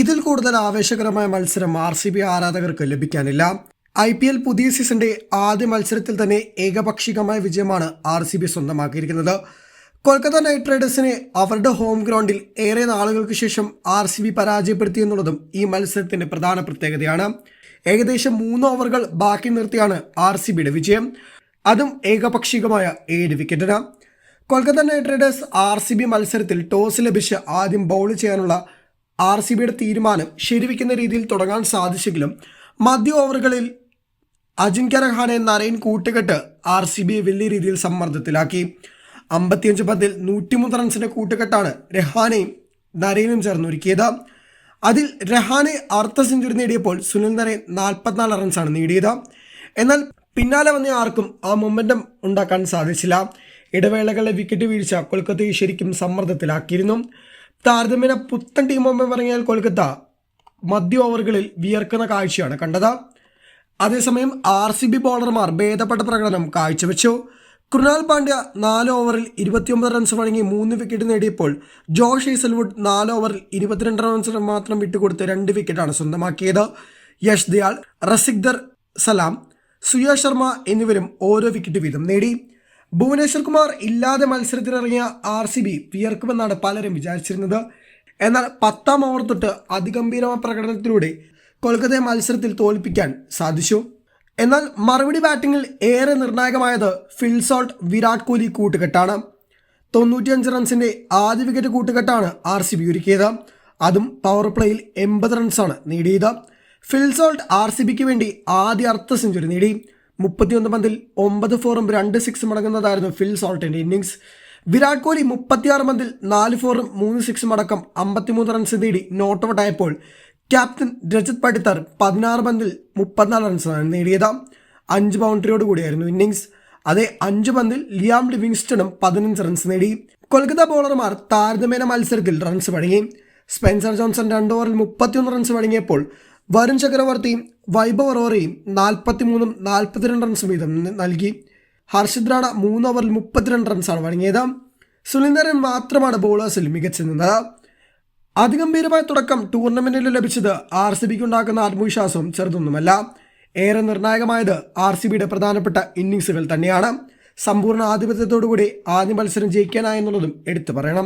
ഇതിൽ കൂടുതൽ ആവേശകരമായ മത്സരം ആർ സി ബി ആരാധകർക്ക് ലഭിക്കാനില്ല. ഐ പി എൽ പുതിയ സീസണിന്റെ ആദ്യ മത്സരത്തിൽ തന്നെ ഏകപക്ഷികമായ വിജയമാണ് ആർ സി ബി സ്വന്തമാക്കിയിരിക്കുന്നത്. കൊൽക്കത്ത നൈറ്റ് റൈഡേഴ്സിനെ അവരുടെ ഹോം ഗ്രൗണ്ടിൽ ഏറെ നാളുകൾക്ക് ശേഷം ആർ സി ബി പരാജയപ്പെടുത്തി എന്നുള്ളതും ഈ മത്സരത്തിന്റെ പ്രധാന പ്രത്യേകതയാണ്. ഏകദേശം മൂന്ന് ഓവറുകൾ ബാക്കി നിർത്തിയാണ് ആർ സി ബിയുടെ വിജയം. അതും ഏകപക്ഷികമായ ഏഴ് വിക്കറ്റിന് Kolkata knight riders R C B മത്സരത്തിൽ ടോസ് ലഭിച്ച് ആദ്യം ബൗൾ ചെയ്യാനുള്ള ആർ സി ബിയുടെ തീരുമാനം ശരിവയ്ക്കുന്ന രീതിയിൽ തുടങ്ങാൻ സാധിച്ചെങ്കിലും മധ്യ ഓവറുകളിൽ അജിൻക്യ റഹാനെ നരയൻ കൂട്ടുകെട്ട് ആർ സി ബിയെ വലിയ രീതിയിൽ സമ്മർദ്ദത്തിലാക്കി. അമ്പത്തിയഞ്ച് പത്തിൽ നൂറ്റിമൂന്ന് റൺസിന്റെ കൂട്ടുകെട്ടാണ് രഹാനെയും നരയനും ചേർന്നൊരുക്കിയത്. അതിൽ രഹാനെ അർദ്ധ സെഞ്ചുറി നേടിയപ്പോൾ സുനിൽ നരയൻ നാൽപ്പത്തിനാല് റൺസാണ് നേടിയത്. എന്നാൽ പിന്നാലെ വന്ന ആർക്കും ആ മൊമെന്റം ഉണ്ടാക്കാൻ സാധിച്ചില്ല. ഇടവേളകളിലെ വിക്കറ്റ് വീഴ്ച കൊൽക്കത്തയെ ശരിക്കും സമ്മർദ്ദത്തിലാക്കിയിരുന്നു. താരതമ്യേന പുത്തൻ ടീമൊപ്പം പറഞ്ഞാൽ കൊൽക്കത്ത മധ്യ ഓവറുകളിൽ വിയർക്കുന്ന കാഴ്ചയാണ് കണ്ടത്. അതേസമയം ആർ സി ബി ബോളർമാർ ഭേദപ്പെട്ട പ്രകടനം കാഴ്ചവെച്ചു. കൃണാൽ പാണ്ഡ്യ നാല് ഓവറിൽ ഇരുപത്തിയൊമ്പത് റൺസ് വഴങ്ങി മൂന്ന് വിക്കറ്റ് നേടിയപ്പോൾ ജോഷ് ഈസൽവുഡ് നാല് ഓവറിൽ ഇരുപത്തിരണ്ട് റൺസ് മാത്രം വിട്ടുകൊടുത്ത് രണ്ട് വിക്കറ്റാണ് സ്വന്തമാക്കിയത്. യഷ് ദയാൽ റസിഖ്ദർ സലാം സുയ ശർമ്മ എന്നിവരും ഓരോ വിക്കറ്റ് വീതം നേടി. ഭുവനേശ്വർ കുമാർ ഇല്ലാതെ മത്സരത്തിനിറങ്ങിയ ആർ സി ബി വിയർക്കുമെന്നാണ് പലരും വിചാരിച്ചിരുന്നത്. എന്നാൽ പത്താം ഓവർ തൊട്ട് അതിഗംഭീരമായ പ്രകടനത്തിലൂടെ കൊൽക്കത്തയെ മത്സരത്തിൽ തോൽപ്പിക്കാൻ സാധിച്ചു. എന്നാൽ മറുപടി ബാറ്റിംഗിൽ ഏറെ നിർണായകമായത് ഫിൽസോൾട്ട് വിരാട് കോഹ്ലി കൂട്ടുകെട്ടാണ്. തൊണ്ണൂറ്റിയഞ്ച് റൺസിന്റെ ആദ്യ വിക്കറ്റ് കൂട്ടുകെട്ടാണ് ആർ സി ബി ഒരുക്കിയത്. അതും പവർ പ്ലേയിൽ എൺപത് റൺസാണ് നേടിയത്. ഫിൽസോൾട്ട് ആർ സി ബിക്ക് വേണ്ടി ആദ്യ അർത്ഥ സെഞ്ചുറി നേടി. മുപ്പത്തിയൊന്ന് പന്തിൽ ഒമ്പത് ഫോറും രണ്ട് സിക്സും അടങ്ങുന്നതായിരുന്നു ഫിൽ സോൾട്ടിന്റെ ഇന്നിങ്സ് വിരാട് കോഹ്ലി മുപ്പത്തിയാറ് പന്തിൽ നാല് ഫോറും മൂന്ന് സിക്സും അടക്കം അമ്പത്തിമൂന്ന് റൺസ് നേടി നോട്ട് ഔട്ട് ആയപ്പോൾ ക്യാപ്റ്റൻ രജത് പടിത്തർ പതിനാറ് പന്തിൽ മുപ്പത്തിനാല് റൺസാണ് നേടിയത്. അഞ്ച് ബൗണ്ടറിയോട് കൂടിയായിരുന്നു ഇന്നിംഗ്സ്. അതേ അഞ്ച് പന്തിൽ ലിയാം ലിവിങ്സ്റ്റണും പതിനഞ്ച് റൺസ് നേടി. കൊൽക്കത്ത ബോളർമാർ താരതമ്യേന മത്സരത്തിൽ റൺസ് വഴങ്ങി സ്പെൻസർ ജോൺസൺ രണ്ട് ഓവറിൽ മുപ്പത്തിയൊന്ന് റൺസ് വഴങ്ങിയപ്പോൾ വരുൺ ചക്രവർത്തിയും വൈഭവ് റോറയും നാൽപ്പത്തിമൂന്നും നാൽപ്പത്തിരണ്ട് റൺസ് വീതം നൽകി. ഹർഷിത് റാണ മൂന്ന് ഓവറിൽ മുപ്പത്തിരണ്ട് റൺസാണ് വഴങ്ങിയത്. സുനിന്ദരൻ മാത്രമാണ് ബോളേഴ്സിൽ മികച്ചു നിന്നത്. അതിഗംഭീരമായ തുടക്കം ടൂർണമെന്റിൽ ലഭിച്ചത് ആർ സി ബിക്ക് ഉണ്ടാക്കുന്ന ആത്മവിശ്വാസവും ചെറുതൊന്നുമല്ല. ഏറെ നിർണായകമായത് ആർ സി ബിയുടെ പ്രധാനപ്പെട്ട ഇന്നിങ്സുകൾ തന്നെയാണ്. സമ്പൂർണ ആധിപത്യത്തോടുകൂടി ആദ്യ മത്സരം ജയിക്കാനായെന്നുള്ളതും എടുത്തു പറയണം.